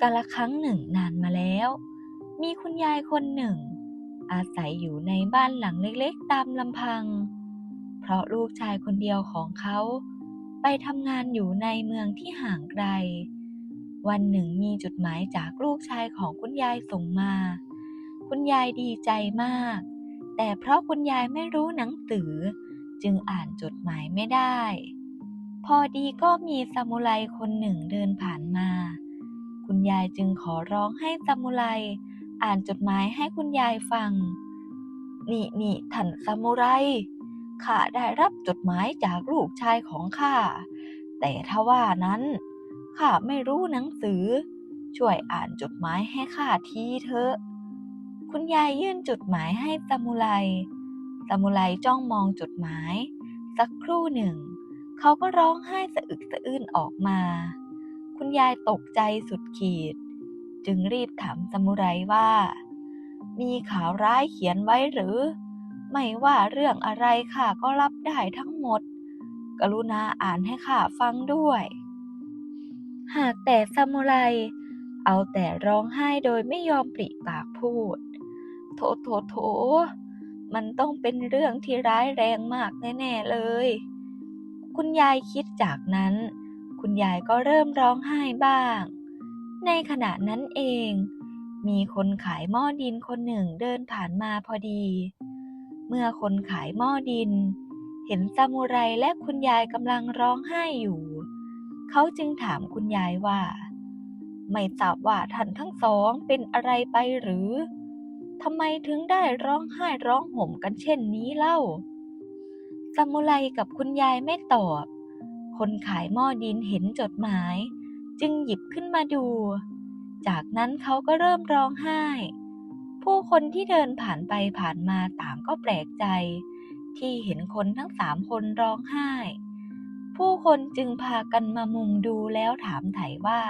กาละครั้งหนึ่งนานมาแล้ว มีคุณยายคนหนึ่ง อาศัยอยู่ในบ้านหลังเล็กๆ ตามลำพัง เพราะลูกชายคนเดียวของเขา ไปทำงานอยู่ในเมืองที่ห่างไกล วันหนึ่งมีจดหมายจากลูกชายของคุณยายส่งมา คุณยายดีใจมาก แต่เพราะคุณยายไม่รู้หนังสือ จึงอ่านจดหมายไม่ได้ พอดีก็มีซามูไรคนหนึ่งเดินผ่านมา คุณยายจึงขอร้องให้ซามูไรอ่านจดหมายให้คุณยายฟัง นี่นี่ท่านซามูไร ข้าได้รับจดหมายจากลูกชายของข้า แต่ถ้าว่านั้น ข้าไม่รู้หนังสือ ช่วยอ่านจดหมายให้ข้าทีเถอะ คุณยายยื่นจดหมายให้ซามูไร ซามูไรจ้องมองจดหมาย สักครู่หนึ่ง เขาก็ร้องไห้สะอึกสะอื้นออกมา คุณยายตกใจสุดขีด จึงรีบถามซามูไรว่า มีข่าวร้ายเขียนไว้หรือ ไม่ว่าเรื่องอะไรข้าก็รับได้ทั้งหมด กรุณาอ่านให้ข้าฟังด้วย หากแต่ซามูไรเอาแต่ร้องไห้โดยไม่ยอมปริปากพูด โถโถโถมันต้องเป็นเรื่องที่ร้ายแรงมากแน่ ๆ เลย คุณยายคิดจากนั้น คุณยายก็เริ่มร้องไห้บ้าง ในขณะนั้นเอง มีคนขายหม้อดินคนหนึ่งเดินผ่านมาพอดี เมื่อคนขายหม้อดิน เห็นซามูไรและคุณยายกำลังร้องไห้อยู่ เขาจึงถามคุณยายว่า ไม่ทราบว่าท่านทั้งสองเป็นอะไรไปหรือทำไมถึงได้ร้องไห้ร้องห่มกันเช่นนี้เล่าซามูไรกับคุณยายไม่ตอบ คนขายหม้อดินเห็นจดหมาย จึงหยิบขึ้นมาดู จากนั้นเขาก็เริ่มร้องไห้ ผู้คนที่เดินผ่านไปผ่านมาต่างก็แปลกใจ ที่เห็นคนทั้งสามคนร้องไห้ ผู้คนจึงพากันมามุงดูแล้วถามไถ่ว่า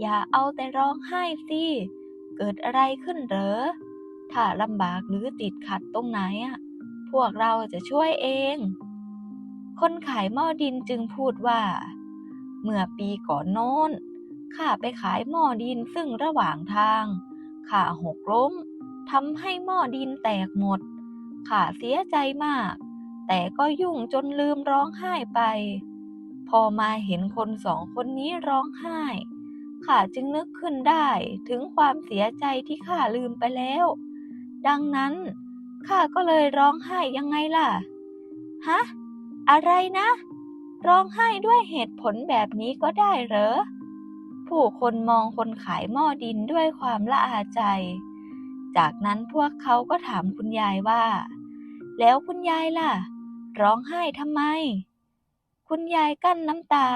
อย่าเอาแต่ร้องไห้สิเกิดอะไรขึ้นเหรอ ถ้าลำบากหรือติดขัดตรงไหนอะ พวกเราจะช่วยเอง คนขายหม้อดินจึงพูดว่า เมื่อปีก่อนโน้นข้าไปขายหม้อดินซึ่งระหว่างทางข้าหกล้มทำให้หม้อดินแตกหมดข้าเสียใจมาก แต่ก็ยุ่งจนลืมร้องไห้ไป พอมาเห็นคนสองคนนี้ร้องไห้ข้าจึงนึกขึ้นได้ถึงความเสียใจที่ข้าลืมไปแล้ว ดังนั้นข้าก็เลยร้องไห้ยังไงล่ะ ฮะ อะไรนะ ร้องไห้ด้วยเหตุผลแบบนี้ก็ได้เหรอ ผู้คนมองคนขายหม้อดินด้วยความละอาใจ จากนั้นพวกเขาก็ถามคุณยายว่า แล้วคุณยายล่ะ ร้องไห้ทำไม คุณยายกั้นน้ำตา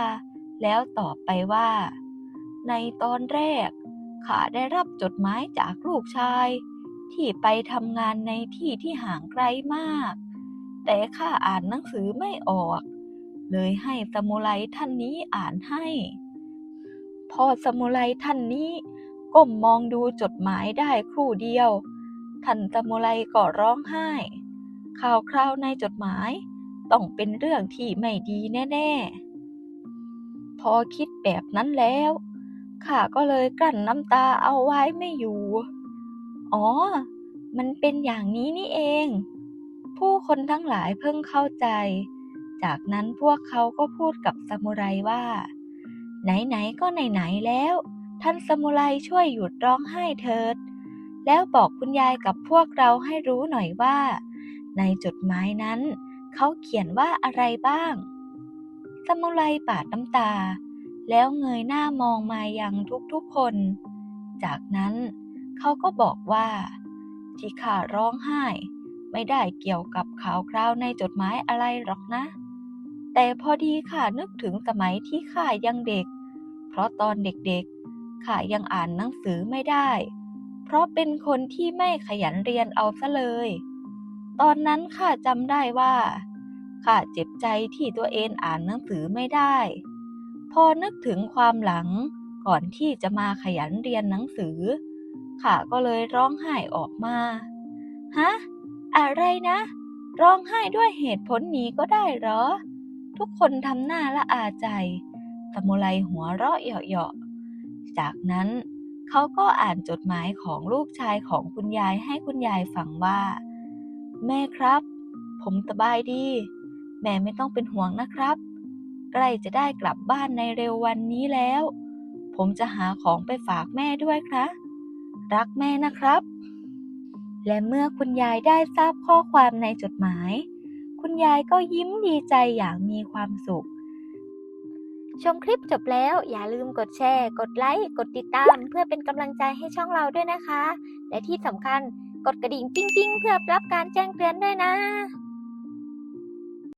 แล้วตอบไปว่า ในตอนแรกข้าได้รับจดหมายจากลูกชาย ที่ไปทำงานในที่ที่ห่างไกลมาก แต่ข้าอ่านหนังสือไม่ออก เลยให้สมุไรท่านนี้อ่านให้ พอสมุไรท่านนี้ก้มมองดูจดหมายได้ครู่เดียว ท่านสมุไรก็ร้องไห้ ข่าวคราวในจดหมายต้องเป็นเรื่องที่ไม่ดีแน่ ๆ พอคิดแบบนั้นแล้วข้าก็เลยกลั้นน้ำตาเอาไว้ไม่อยู่ อ๋อ มันเป็นอย่างนี้นี่เอง ผู้คนทั้งหลายเพิ่งเข้าใจ จากนั้นพวกเขาก็พูดกับซามูไรว่า ไหนๆก็ไหนๆแล้ว ท่านซามูไรช่วยหยุดร้องไห้เถิด แล้วบอกคุณยายกับพวกเราให้รู้หน่อยว่า ในจดหมายนั้น เขาเขียนว่าอะไรบ้างซามูไรปาดน้ำตา แล้วเงยหน้ามองมายังทุกๆคน จากนั้น เขาก็บอกว่าที่ข้าร้องไห้ ไม่ได้เกี่ยวกับข่าวคราวในจดหมายอะไรหรอกนะ แต่พอดีข้านึกถึงสมัยที่ข้ายังเด็ก เพราะตอนเด็กๆข้ายังอ่านหนังสือไม่ได้ เพราะเป็นคนที่ไม่ขยันเรียนเอาซะเลย ตอนนั้นข้าจำได้ว่าข้าเจ็บใจที่ตัวเองอ่านหนังสือไม่ได้ พอนึกถึงความหลังก่อนที่จะมาขยันเรียนหนังสือข้าก็เลยร้องไห้ออกมา ฮะ อะไรนะ ร้องไห้ด้วยเหตุผลนี้ก็ได้เหรอ ทุกคนทำหน้าละอาใจสมุไรหัวเราะเหยาะๆจากนั้นเขาก็อ่านจดหมายของลูกชายของคุณยายให้คุณยายฟังว่า แม่ครับ ผมสบายดี แม่ไม่ต้องเป็นห่วงนะครับ ใกล้จะได้กลับบ้านในเร็ววันนี้แล้ว ผมจะหาของไปฝากแม่ด้วยครับรักแม่นะครับ และเมื่อคุณยายได้ทราบข้อความในจดหมาย คุณยายก็ยิ้มดีใจอย่างมีความสุข ชมคลิปจบแล้วอย่าลืมกดแชร์ กดไลค์กดติดตาม เพื่อเป็นกำลังใจให้ช่องเราด้วยนะคะ และที่สำคัญกดกระดิ่งปิ้งๆเพื่อรับการแจ้งเตือนด้วยนะ